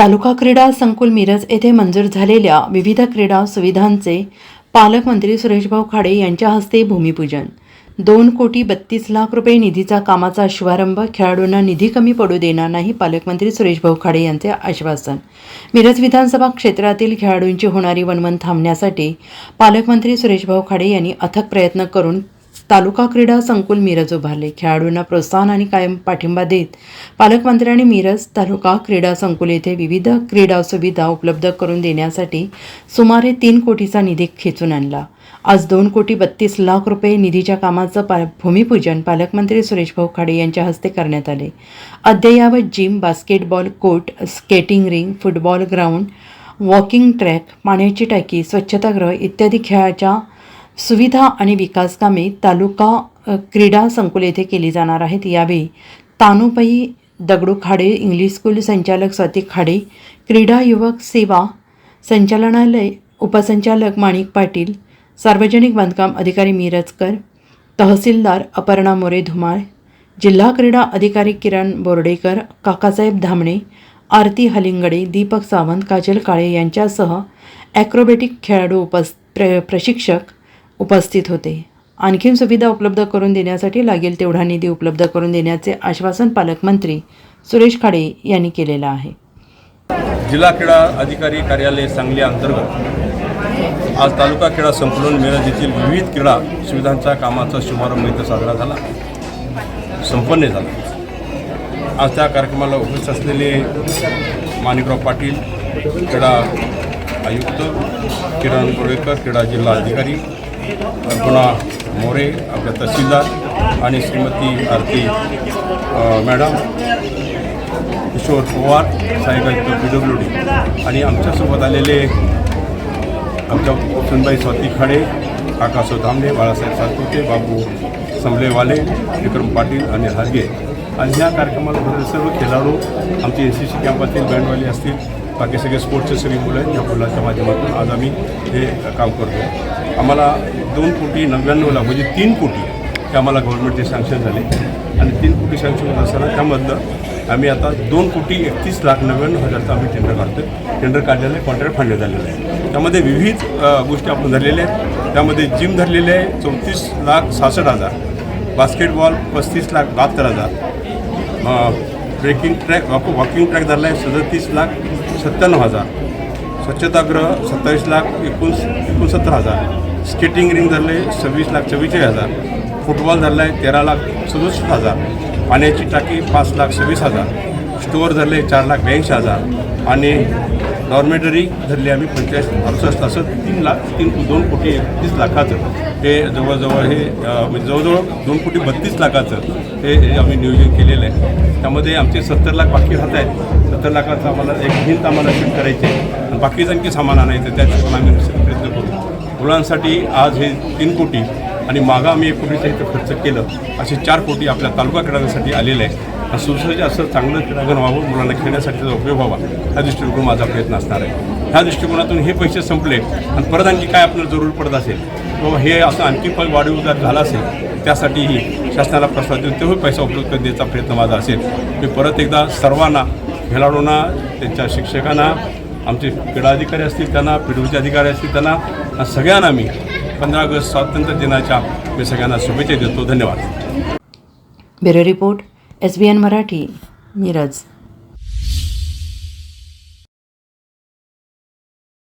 तालुका क्रीडा संकुल मिरज येथे मंजूर झालेल्या विविध क्रीडा सुविधांचे पालकमंत्री सुरेशभाऊ खाडे यांच्या हस्ते भूमिपूजन. दोन कोटी बत्तीस लाख रुपये निधीचा कामाचा शुभारंभ खेळाडूंना निधी कमी पडू देणार नाही पालकमंत्री सुरेशभाऊ खाडे यांचे आश्वासन. मिरज विधानसभा क्षेत्रातील खेळाडूंची होणारी वणवण थांबण्यासाठी पालकमंत्री सुरेशभाऊ खाडे यांनी अथक प्रयत्न करून तालुका क्रीडा संकुल मिरज उभारले. खेळाडूंना प्रोत्साहन आणि कायम पाठिंबा देत पालकमंत्र्यांनी मिरज तालुका क्रीडा संकुल येथे विविध क्रीडा सुविधा उपलब्ध करून देण्यासाठी सुमारे तीन कोटीचा निधी खेचून आणला. आज दोन कोटी बत्तीस लाख रुपये निधीच्या कामाचं पा भूमिपूजन पालकमंत्री सुरेश भाऊ खाडे यांच्या हस्ते करण्यात आले. अद्ययावत gym basketball court skating ring football ground walking track पाण्याची टाकी स्वच्छतागृह इत्यादी खेळाच्या सुविधा आणि विकास कामे तालुका क्रीडा संकुल येथे केली जाणार आहेत. यावेळी तानुपई दगडू खाडे इंग्लिश स्कूल संचालक स्वाती खाडे क्रीडा युवक सेवा संचालनालय उपसंचालक माणिक पाटील सार्वजनिक बांधकाम अधिकारी मिरजकर तहसीलदार अपर्णा मोरे धुमाळ जिल्हा क्रीडा अधिकारी किरण बोर्डेकर काकासाहेब धामणे आरती हलिंगडे दीपक सावंत काजल काळे यांच्यासह ॲक्रोबॅटिक खेळाडू उपस् प्र प्रशिक्षक उपस्थित होते. आणखीन सुविधा उपलब्ध करून देण्यासाठी लागेल तेवढा निधी उपलब्ध करून देण्याचे आश्वासन पालकमंत्री सुरेश खाडे यांनी केलेलं आहे. जिल्हा क्रीडा अधिकारी कार्यालय सांगली अंतर्गत आज तालुका क्रीडा संकुलन मिरज येथील विविध क्रीडा सुविधांच्या कामाचा शुभारंभ इथं साजरा झाला. संपन्न झाला. आज त्या कार्यक्रमाला उपस्थित असलेले माणिकराव पाटील क्रीडा आयुक्त किरण गोळेकर क्रीडा जिल्हा अधिकारी अर्पणा मोरे आपल्या तहसीलदार आणि श्रीमती आरती मॅडम किशोर पवार साहेबांचं पी डब्ल्यू डी आणि आमच्यासोबत आलेले आमच्या सुनबाई स्वाती खाडे काकासो धामणे बाळासाहेब सातपुते बाबू समलेवाले विक्रम पाटील आणि हरगे. आणि ह्या कार्यक्रमाला सर्व खेळाडू आमचे एन सी सी कॅम्पातील बँडवाले असतील. बाकी सगळे स्पोर्ट्सचे सगळी मुलं आहेत या मुलांच्या माध्यमातून आज आम्ही हे काम करतो आम्हाला दोन कोटी नव्याण्णवला म्हणजे तीन कोटी हे आम्हाला गव्हर्नमेंटचे सँक्शन झाले. आणि तीन कोटी सँक्शन होत असताना त्यामधलं आम्ही आता दोन कोटी एकतीस लाख नव्याण्णव हजारचं आम्ही टेंडर काढतो टेंडर काढलेलं आहे कॉन्ट्रॅक्ट फाडण्यात झालेलं आहे. त्यामध्ये विविध गोष्टी आपण धरलेल्या आहेत. त्यामध्ये जिम धरलेले आहे चौतीस लाख सहासष्ट हजार. बास्केटबॉल पस्तीस लाख बहात्तर हजार. ट्रेकिंग ट्रॅक वॉकिंग ट्रॅक धरला आहे सदतीस लाख सत्त्याण्णव हजार. स्वच्छतागृह सत्तावीस लाख एकोणस एकोणसत्तर हजार. स्केटिंग रिंग झाले सव्वीस लाख चव्वेचाळीस हजार. फुटबॉल झाला आहे तेरा लाख सदुसष्ट हजार. पाण्याची टाकी पाच लाख सव्वीस हजार. स्टोअर झाले चार लाख ब्याऐंशी हजार. आणि डॉर्मेटरी धरली आम्ही पंचेचाळीस अडुसष्ट असं तीन लाख तीन दोन कोटी एकतीस लाखाचं हे जवळजवळ हे म्हणजे जवळजवळ दोन कोटी बत्तीस लाखाचं हे हे आम्ही नियोजन केलेलं आहे. त्यामध्ये आमचे सत्तर लाख बाकी राहत आहेत. सत्तर लाखाचं आम्हाला एक भिंत आम्हाला शिफ्ट करायची आहे. आणि बाकीचं आणखी सामान आणायचं त्यासाठी पण आम्ही प्रयत्न करू. मुलांसाठी आज हे तीन कोटी आणि मागं आम्ही एकोणीस इथं खर्च केलं. असे चार कोटी आपल्या तालुका क्रीडांगणासाठी आलेले आहे सुसज्ज असं चांगलं क्रीडांगण व्हावं मुलांना खेळण्यासाठी त्याचा उपयोग व्हावा ह्या दृष्टिकोन माझा प्रयत्न असणार आहे. ह्या दृष्टिकोनातून हे पैसे संपले आणि परत आणखी काय आपल्याला जरूर पडत असेल किंवा हे असं आणखी पण वाढीव जर झाला असेल त्यासाठीही शासनाला प्रस्ताव देऊन तेही पैसा उपलब्ध करून द्यायचा प्रयत्न माझा असेल. मी परत एकदा सर्वांना खेळाडूंना त्यांच्या शिक्षकांना आमचे क्रीडा अधिकारी असतील त्यांना पी अधिकारी असतील त्यांना सगळ्यांना मी पंधरा ऑगस्ट स्वातंत्र्य दिनाच्या मी सगळ्यांना शुभेच्छा देतो. धन्यवाद. Bureau report S B N Marathi Miraj.